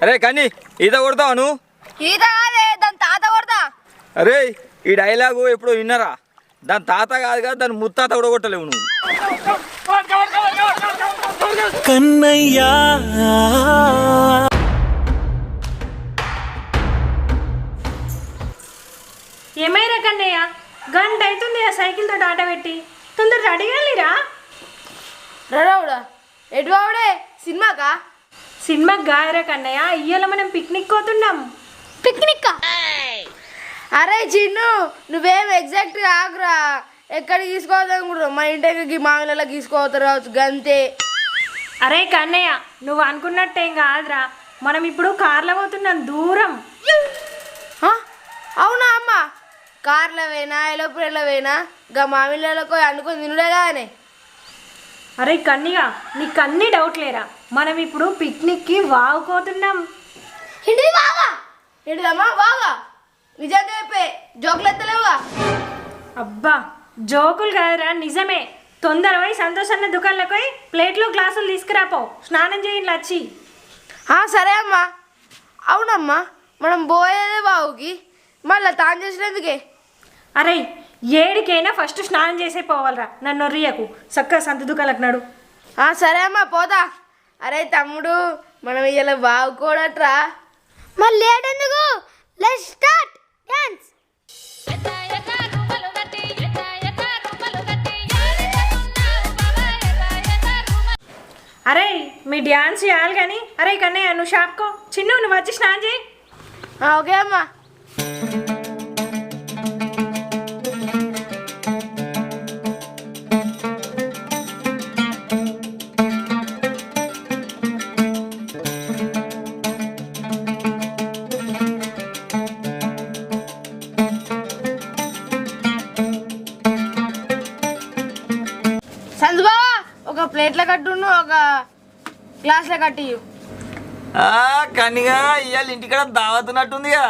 అరే కానీ ఈత కొడతావా నువ్వు? ఈత కాదే దాని తాత కొడతా. అరే ఈ డైలాగు ఎప్పుడు విన్నారా? దాని తాత కాదు కదా దాని ముత్తాత కూడా కొట్టలేవు నువ్వు. కన్నయ్యా. ఏమైనా కన్నయ్య? గంట అవుతుంది ఆ సైకిల్తో డాటా పెట్టి. తొందర అడిగాలిరా. రడవుడా ఎటు బావుడే సినిమాకా? సినిమాకి గాయరా కన్నయ్య? ఇయ్యాల మనం పిక్నిక్ పోతున్నాం. పిక్నిక్ అరే చిన్ను నువ్వేం ఎగ్జాక్ట్ ఆగురా. ఎక్కడికి తీసుకోవద్దనుకుంటున్నావు మా ఇంటికి మామిళ్ళకి తీసుకోవతారు కావచ్చు గంతే. అరే కన్నయ్య నువ్వు అనుకున్నట్టేం కాదురా. మనం ఇప్పుడు కార్లో పోతున్నాం దూరం? అవునా అమ్మ? కార్లో పోయినా ఎలోపురెల్లో పోయినా గా మామిళ్ళకు అనుకొని తినుడే కానీ అరే కన్నయ్య నీకు అన్ని డౌట్ లేరా? మనం ఇప్పుడు పిక్నిక్కి వాగుకోతున్నాం. ఏంటిది బాగా ఏంటిదమ్మా? బాగా నిజంగా చెప్పే జోకులు ఎత్తలేవుగా? అబ్బా జోకులు కాదురా నిజమే. తొందర పోయి సంతోషన్న దుకాణంలోకి పోయి ప్లేట్లు గ్లాసులు తీసుకురాపో. స్నానం చేయండి వచ్చి ఆ, సరే అమ్మా. అవునమ్మా మనం పోయేదే బావుకి మళ్ళీ తాను చేసినందుకే అరే ఏడికైనా ఫస్ట్ స్నానం చేసే పోవాలరా. నన్ను రియకు చక్కగా సంత దుకాణాలకు నడు. ఆ, సరే అమ్మా పోతా. అరే తమ్ముడు మనం ఇలా బాగుకోడట్రా మళ్ళీ లెట్ స్టార్ట్ డాన్స్ అరే మీ డ్యాన్స్ చేయాలి కానీ అరే కన్నయ్య నువ్వు షాప్కో. చిన్ను నువ్వు వచ్చి స్నానం చేయి. ఓకే అమ్మా. ప్లేట్లో కట్టును ఒక గ్లాస్లో కట్టి ఆ, కనిగా ఇవాళ ఇంటికాడ దావతున్నట్టుందిగా.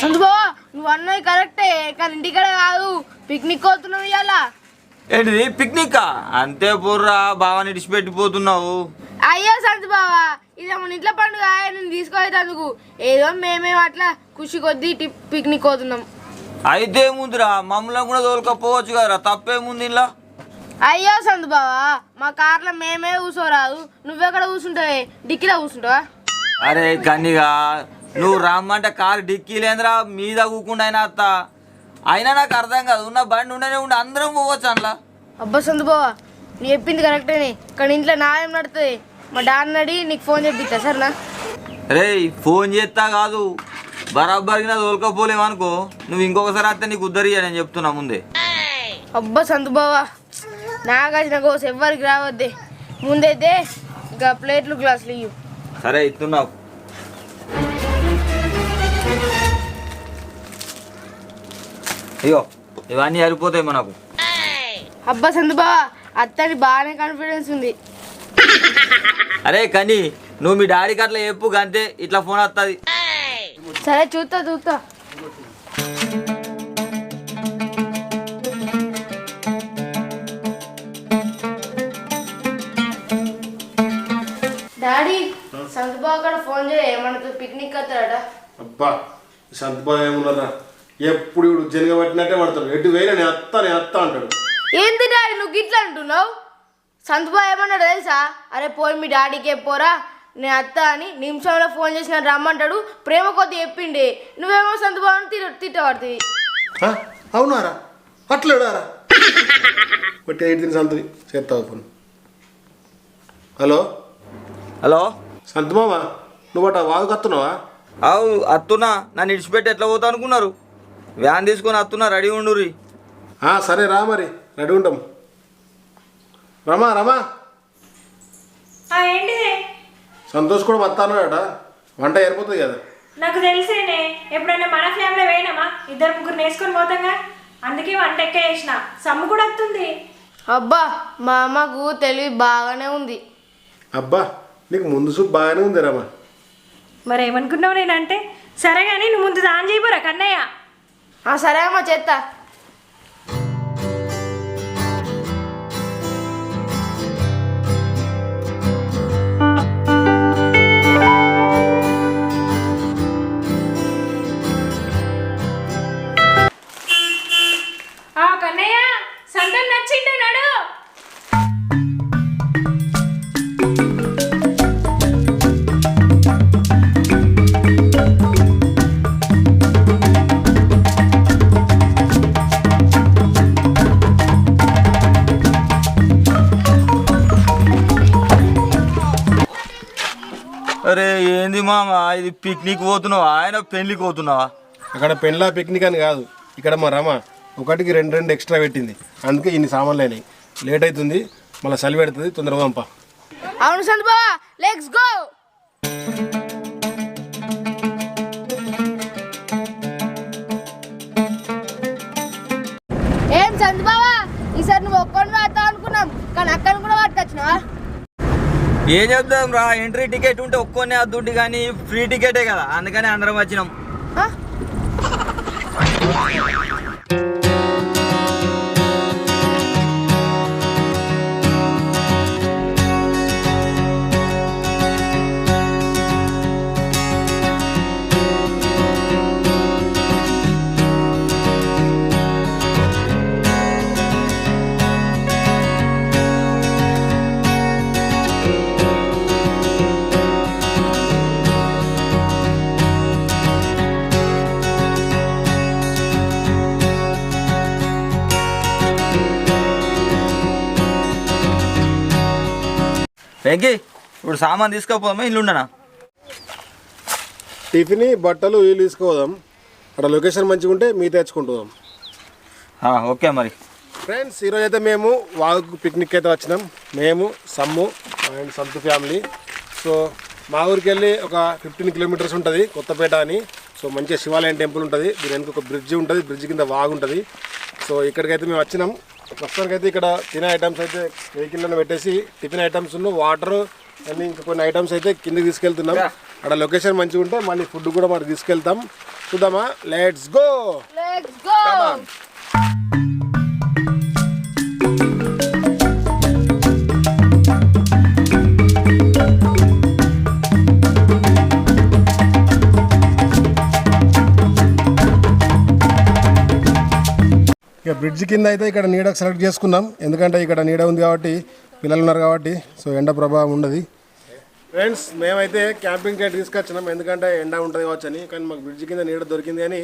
సందుబావా నువ్వు అన్నది కరెక్టే కానీ ఇంటికాడ కాదు పిక్నిక్ పోతున్నావు ఇవాళ ఏంటిది పిక్నిక్? అంతే పూర్రా బావని ఇడిచిపెట్టిపోతున్నావు. అయ్యో సంతు బావా ఇది మన ఇంట్లో పండుగ నేను తీసుకోవడానికి ఏదో మేమేం అట్లా ఖుషి కొద్దీ పిక్నిక్ పోతున్నాం అయితే ముందురా మమ్మల్ని కూడా తోలుకపోవచ్చు కదరా తప్పేముంది ఇలా అయ్యో సంతు బావా మా కార్లో మేమే కూర్చోరాదు నువ్వెక్కడ కూర్చుంటావే డిక్కీలో కూర్చుంటావా అరే కన్నిగా నువ్వు రమ్మంటే కారు డిక్కీలేంద్రా మీద కూకుండా అయినా అత్త. అయినా నాకు అర్థం కాదు ఉన్న బండి ఉండనే ఉండి అందరం పోవచ్చు అందులో. అబ్బా సంతు బావా నువ్వు చెప్పింది కరెక్టేనే కానీ ఇంట్లో నాయం నడుతుంది. మా డాన్ అడిగి నీకు ఫోన్ చెప్పిస్తా సరేనా? రే ఫోన్ చేస్తా కాదు. బరాబర్కి నా తోలుకపోలేమనుకో నువ్వు ఇంకొకసారి అత్తే నీకు ఉద్దరియ్యా నేను చెప్తున్నా ముందే. అబ్బా సంతు బావా నాకు వచ్చిన కోసం ఎవ్వరికి రావద్దే. ముందైతే ఇంకా ప్లేట్లు గ్లాసులు ఇయ్యు. సరే ఇస్తున్నావు ఇగో ఇవన్నీ సరిపోతాయి మనకు. అబ్బా సంతు బావా అత్తని బాగానే కాన్ఫిడెన్స్ ఉంది. అరే కని నువ్వు మీ డాడీకి అట్లా చెప్పు గంతే ఇట్లా ఫోన్ వస్తుంది సరే చూస్తా చూస్తా సంతబాబు కూడా ఫోన్ చేయ మనకు పిక్నిక్ వస్తాడట. అబ్బా సంతబాబు ఏమున్నారా ఎప్పుడు ఇప్పుడు జనగ పట్టినట్టే పడతాడు. ఎటు వేరే నేను అత్త నేను అత్త అంటాడు. ఏంది డాడీ నువ్వు గిట్ల అంటున్నావు? సంతబాబు ఏమన్నాడు తెలుసా? అరే పోయి మీ డాడీకి చెప్పోరా నేను అత్త అని నిమిషంలో ఫోన్ చేసిన రమ్మంటాడు. ప్రేమ కొద్ది చెప్పిండి. నువ్వేమో సంతబాబుని తిట్ట తిట్టబడుతుంది? అవునారా? అట్లేడారా బట్టి ఎయిట్ తిని సంతది. చేస్తావు ఫోన్. హలో? హలో? సంతమామ నువ్వు అట వాగు కత్తున్నావా? అవు అత్తున్నా నన్ను ఇడిచిపెట్టి ఎట్లా పోతా అనుకున్నారు? వ్యాన్ తీసుకొని అత్తున్నా రెడీ ఉండుర్రి. ఆ, సరే రా మరి రెడీ ఉంటాం రమా రమా. ఏంటిదే? సంతోష్ కూడా వస్తానట వంట ఏరిపోతుంది కదా. నాకు తెలిసేనే ఎప్పుడైనా మన ఫ్యామిలీ వేయనమా ఇద్దరు ముగ్గురు నేసుకొని పోతాంగా? అందుకే వంట ఎక్క వేసిన సమ్ము కూడా వస్తుంది అబ్బా మా అమ్మకు తెలివి బాగానే ఉంది. అబ్బా నీకు ముందు చూపు బాగానే ఉంది రమ్మ మరి ఏమనుకున్నావు నేనంటే సరే కానీ నువ్వు ముందు దాని చేయబోరా కన్నయ్య. ఆ సరే అమ్మా చేస్తా ఆ కన్నయ్య సంతం నచ్చిండు నడు. మామ ఇది పిక్నిక్ పోతున్నావా? ఆయన పెళ్ళికి పోతున్నావా? అక్కడ పెళ్ళ పిక్నిక్ అని కాదు. ఇక్కడ మా రమ ఒకటికి రెండు రెండు ఎక్స్ట్రా పెట్టింది. అందుకే ఇన్ని సామాన్లు అయినాయి. లేట్ అవుతుంది. మళ్ళీ చలి పెడుతుంది. తొందరగా పంప. అవును సంతు బావా లెట్స్ గో ఏం సంతు ఈసారి నువ్వు ఒక్కడిని పడతావు అనుకున్నాం. కానీ అక్కడిని కూడా పట్టుకొచ్చినావా? ఏం చెప్తాం రా? ఎంట్రీ టికెట్ ఉంటే ఒక్కొనే అద్దుంటి కానీ ఫ్రీ టికెటే కదా. అందుకని అందరం వచ్చినాం. వెంకీ ఇప్పుడు సామాన్ తీసుకోపోదామా? ఇల్లు ఉండనా? టిఫిన్ బట్టలు వీళ్ళు తీసుకోదాం అక్కడ లొకేషన్ మంచిగా ఉంటే మీ తెచ్చుకుంటున్నాం ఆ, ఓకే మరి. ఫ్రెండ్స్ ఈరోజు అయితే మేము వాగు పిక్నిక్ అయితే వచ్చినాం. మేము Sammu and Santu family. So మా ఊరికి వెళ్ళి ఒక ఫిఫ్టీన్ కిలోమీటర్స్ ఉంటుంది కొత్తపేట అని. సో మంచిగా శివాలయం టెంపుల్ ఉంటుంది. దీని వెనుక ఒక బ్రిడ్జ్ ఉంటుంది. బ్రిడ్జ్ కింద వాగు ఉంటుంది. సో ఇక్కడికైతే మేము వచ్చినాం. ప్రస్తుతానికైతే ఇక్కడ తినే ఐటమ్స్ అయితే వెహికల్లో పెట్టేసి టిఫిన్ ఐటమ్స్ వాటర్ అన్ని ఇంకా కొన్ని ఐటమ్స్ అయితే కిందకి తీసుకెళ్తున్నాం. అక్కడ లొకేషన్ మంచిగా ఉంటే మళ్ళీ ఫుడ్ కూడా మరి తీసుకెళ్తాం. చూద్దామా? లెట్స్ గో లెట్స్ గో ఇక బ్రిడ్జ్ కింద అయితే ఇక్కడ నీడ సెలెక్ట్ చేసుకున్నాం. ఎందుకంటే ఇక్కడ నీడ ఉంది కాబట్టి పిల్లలు ఉన్నారు కాబట్టి సో ఎండ ప్రభావం ఉండదు. ఫ్రెండ్స్ మేమైతే క్యాంపింగ్ టెంట్ తీసుకొచ్చినాం. ఎందుకంటే ఎండ ఉంటుంది కావచ్చు అని కానీ మాకు బ్రిడ్జ్ కింద నీడ దొరికింది అని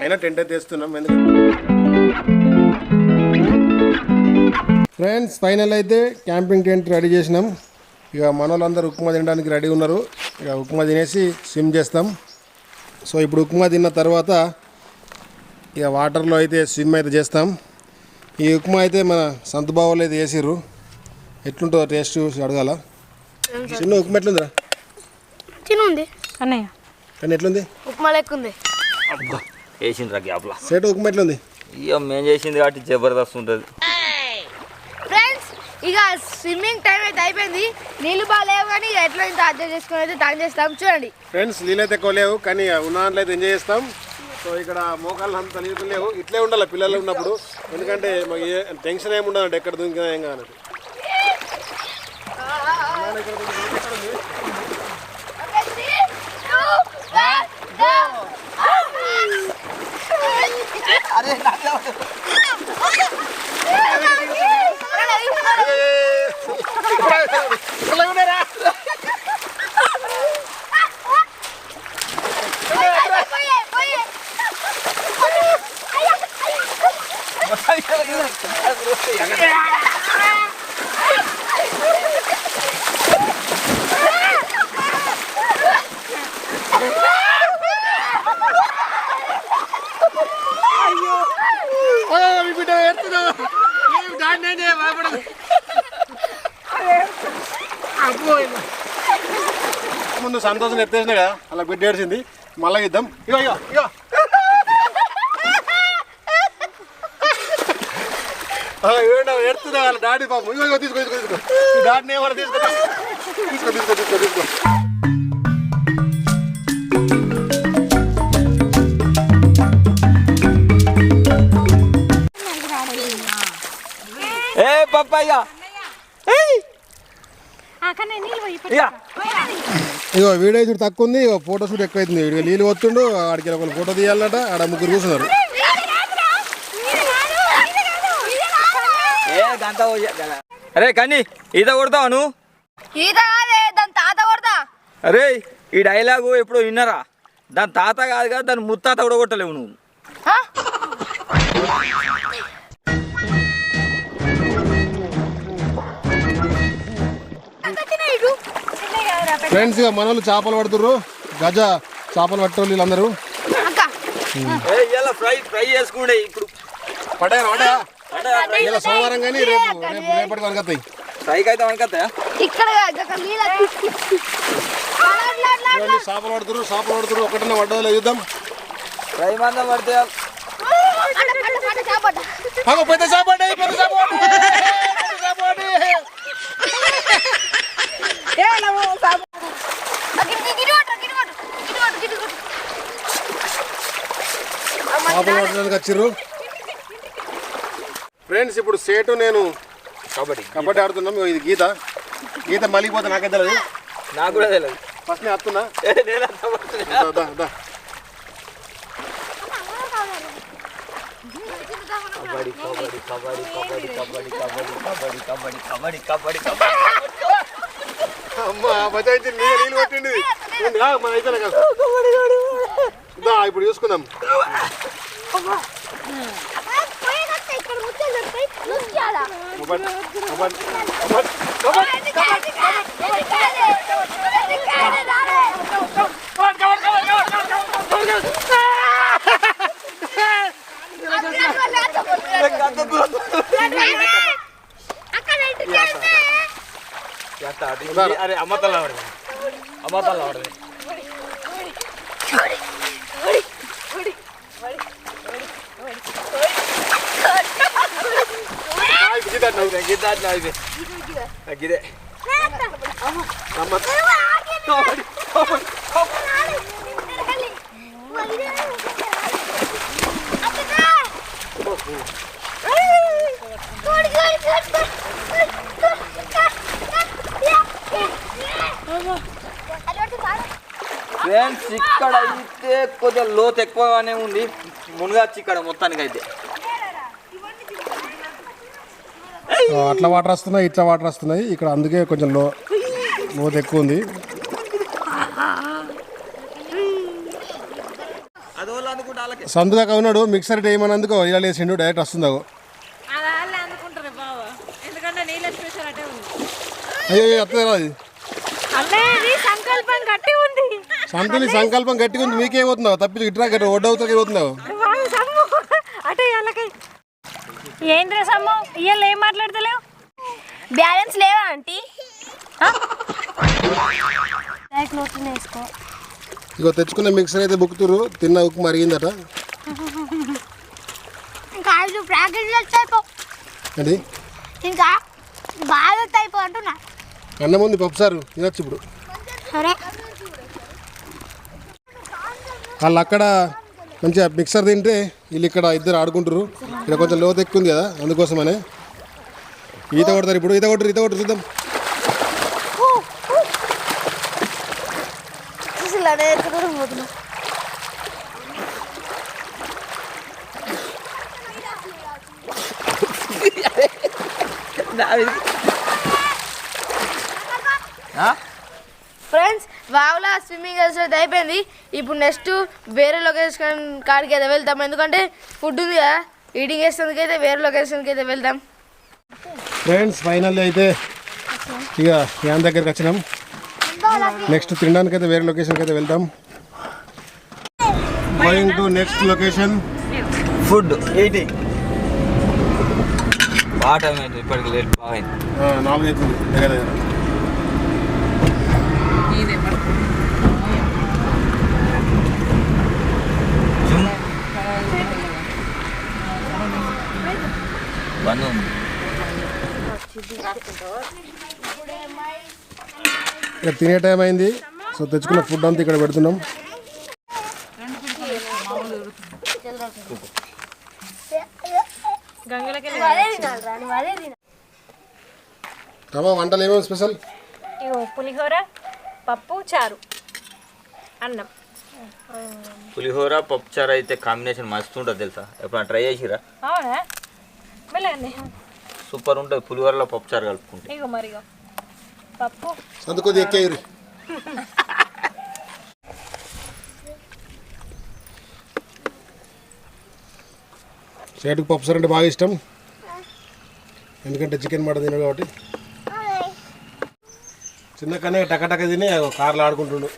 అయినా టెంట్ అయితే వేస్తున్నాం. ఎందుకంటే ఫ్రెండ్స్ ఫైనల్ అయితే క్యాంపింగ్ టెంట్ రెడీ చేసినాం. ఇక మన వాళ్ళందరూ ఉప్మా తినడానికి రెడీ ఉన్నారు. ఇక ఉప్మా తినేసి స్విమ్ చేస్తాం. సో ఇప్పుడు ఉప్మా తిన్న తర్వాత ఇక వాటర్లో అయితే స్విమ్ అయితే చేస్తాం. ఈ ఉప్మా అయితే మన సంత బావులు అయితే వేసిర్రు ఎట్లుంటుందో టేస్ట్ చూసి అడగాల. చిన్న ఉప్మా ఎట్లుందిరా? తినుంది. అన్నయ్య. కానీ ఎట్లుంది? ఉప్మా లెక్క ఉంది వేసిండ్రా గ్యాప్లా. సేటు ఉప్మా ఎట్లుంది? ఇక మేము చేసింది కాబట్టి జబర్దస్త్ ఉంటుంది. ఫ్రెండ్స్ ఇక స్విమ్మింగ్ టైం అయితే అయిపోయింది. నీళ్ళు బాగాలేవు కానీ ఇక ఎట్లా ఇంత అడ్జస్ట్ చేసుకొని అయితే చేస్తాం చూడండి. ఫ్రెండ్స్ నీళ్ళైతే ఎక్కువ లేవు కానీ ఉన్న దాంట్లో అయితే ఎంజాయ్ చేస్తాం. సో ఇక్కడ మోకాళ్ళు అంత నీళ్ళు లేవు. ఇట్లే ఉండాలి పిల్లలు ఉన్నప్పుడు. ఎందుకంటే మాకు ఏ టెన్షన్ ఏమి ఉండదు ఎక్కడ దుంకినా ఏం కాదు ముందు సంతోషం ఎత్తేసిన కదా అలా బిడ్డ ఏడ్చింది. మళ్ళీ ఇద్దాం. ఇగో ఇగో ఇగో. ఎడుతున్నా వాళ్ళ డాడీ పాపం. ఇగో ఇగో తీసుకో తీసుకో తీసుకో. ఈ డాడీని ఏమన్నా తీసుకో తీసుకో తీసుకో తీసుకో తీసుకో. ఇగో వీడియో చూడు తక్కువ ఉంది ఇగో ఫోటో షూట్ ఎక్కువ అవుతుంది వీడియో నీళ్ళు వస్తుండు ఆడికి ఒక ఫోటో తీయాలట ఆడ ముగ్గురు కూర్చున్నారు. అరే కానీ ఈత కొడతావా నువ్వు? ఈత కాదే దాని తాత కొడతా. అరే ఈ డైలాగు ఎప్పుడో విన్నారా? దాని తాత కాదు కదా దాని ముత్తాత కూడా కొట్టలేవు నువ్వు. ఫ్రెండ్స్ ఇక మన వాళ్ళు చేపలు పడుతుర్రు. గజ చేపలు పట్టేవాళ్ళు వీళ్ళందరూ. ఫ్రై ఫ్రై చేసుకుండే ఇప్పుడు. ఇలా సోమవారం కానీ రేపు రేపు రేపటి వరకు వస్తాయి. ఫ్రైకి అయితే వనకత్తాయా చేపలు పడుతురు చేపలు పడుతురు ఒకటన్నా పడ్డదో చూద్దాం. ఫ్రై మందం పడితే పెద్ద చేప పెద్ద చేప వచ్చిర్రు. ఫ్రెండ్స్ ఇప్పుడు సేటు నేను కబడ్డీ కబడ్డీ ఆడుతున్నాం. ఇది గీత. గీత మలిగిపోతే నాకే తెలియదు నాకు కూడా తెలియదు ఫస్ట్ నేను వస్తున్నా ఏ, నేను అంత పడుతున్నా. దా, దా, దా. కబడ్డీ కబడ్డీ కబడ్డీ కబడ్డీ కబడ్డీ కబడ్డీ కబడ్డీ కబడ్డీ కబడ్డీ కబడ్డీ. అమ్మ పంచాయతీ నీళ్ళు కొట్టింది మన అయితే ఇప్పుడు చూసుకుందాం. కబడ్ ಅರೆ ಅಮ್ಮತ್ತಲ್ಲ ಹೊಡೆದ ಅಮ್ಮತ್ತಲ್ಲ ಹೊಡೆದ ಗಿದ್ದಾಡ್ ನಾಯಿದೆ ಗಿದೆ ನಮ್ಮ ఫ్రెండ్స్ ఇక్కడ అయితే కొద్దిగా లోతు ఎక్కువగానే ఉంది. మునగచ్చు ఇక్కడ మొత్తానికి అయితే అట్లా వాటర్ వస్తున్నాయి ఇట్లా వాటర్ వస్తున్నాయి. ఇక్కడ అందుకే కొంచెం లో లోతు ఎక్కువ ఉంది. సందుగా ఉన్నాడు. మిక్సర్ వేయమన్నందుకో ఇలా లేచిండు. డైరెక్ట్ వస్తుందాగో అయ్యో అత్తది సంకల్పం గట్టి ఉంది. సంతుని సంకల్పం గట్టిగా ఉంది. మీకేమవుతుందో తప్పించి ఇట్లా గట్టి ఒడ్డవుతా ఏమవుతుందో వాళ్ళ సమ్ము. అటే వాళ్ళకి ఏంద్రా సమ్ము? ఇవాళ ఏం మాట్లాడతలేవు? బ్యాలెన్స్ లేవా ఆంటీ? వేసుకో. ఇగో తెచ్చుకున్న మిక్సర్ అయితే బుక్కుతురు తిన్న ఉక్కు మరిగిందట ఇంకా ఐదు ప్యాకెట్లు వచ్చాయిపో అది ఇంకా బాగా వచ్చాయిపో అంటున్నా. అన్నం ఉంది పప్పుసారు తినచ్చు ఇప్పుడు. సరే వాళ్ళు అక్కడ మంచిగా మిక్సర్ తింటే వీళ్ళు ఇక్కడ ఇద్దరు ఆడుకుంటారు ఇక్కడ కొంచెం లోతు ఎక్కువ ఉంది కదా అందుకోసమనే. ఈత కొడతారు ఇప్పుడు ఈత కొట్టరు ఈత కొట్టరు చూద్దాం. పోతున్నా. ఫ్రెండ్స్ వావ్లా స్విమ్మింగ్ అయితే అయిపోయింది. ఇప్పుడు నెక్స్ట్ వేరే లొకేషన్ కాడికి అయితే వెళ్తాం ఎందుకంటే ఫుడ్ ఉంది కదా ఈటింగ్ వేసేందుకు అయితే వేరే లొకేషన్కి అయితే వెళ్తాం ఫ్రెండ్స్ ఫైనల్ అయితే ఇక యాన్ దగ్గరికి వచ్చినాం. నెక్స్ట్ తినడానికి అయితే వేరే లొకేషన్కి అయితే వెళ్తాం going to next location food eating బాగా టైం ఇప్పటికి లేట్ బాగా నాలుగు అవుతుంది దగ్గర దగ్గర. బంద్ ఉంది ఇక తినే టైం అయింది. సో తెచ్చుకున్న ఫుడ్ అంతా ఇక్కడ పెడుతున్నాం. రమా వంటలు ఏమేమి స్పెషల్ పులిహోర పప్పు చారు అన్నం. పులిహోర పప్పుచారు అయితే కాంబినేషన్ మస్తు ఉంటుంది తెలుసా? ఎప్పుడైనా ట్రై చేసిరా అవునా? చెప్పలేండి. సూపర్ ఉంటుంది. పులిహోరలో పప్పుచారు కలుపుకుంటే. ఇగో మరి పప్పు. ఎక్కేయరు ఎక్కేరు సేటుకు పప్పుసారు అంటే బాగా ఇష్టం. ఎందుకంటే చికెన్ మటన్ తినడు కాబట్టి. చిన్న కన్నా టకటక తిని కార్లు ఆడుకుంటుండు.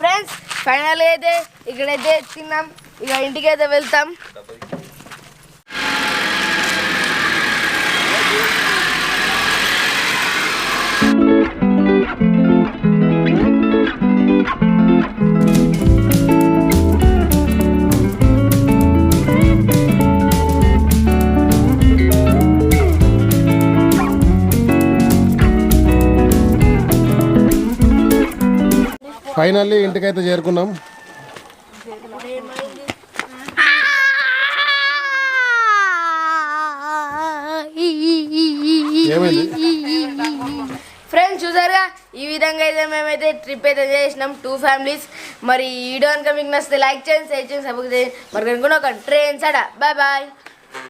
ఫ్రెండ్స్ ఫైనల్ అయితే ఇక్కడైతే తిన్నాం. ఇక ఇంటికి అయితే వెళ్తాం. ఫైనల్లీ ఇంటికైతే చేరుకున్నాం. ఫ్రెండ్స్ చూసారుగా? ఈ విధంగా అయితే మేమైతే ట్రిప్ అయితే చేసినాం టూ ఫ్యామిలీస్ మరి ఈ వీడియో కనుక మీకు నచ్చితే లైక్ చేయండి షేర్ చేయండి సపోర్ట్ చేయండి. మరి కనుక ఒక ట్రైన్స్ సడా బాయ్ బాయ్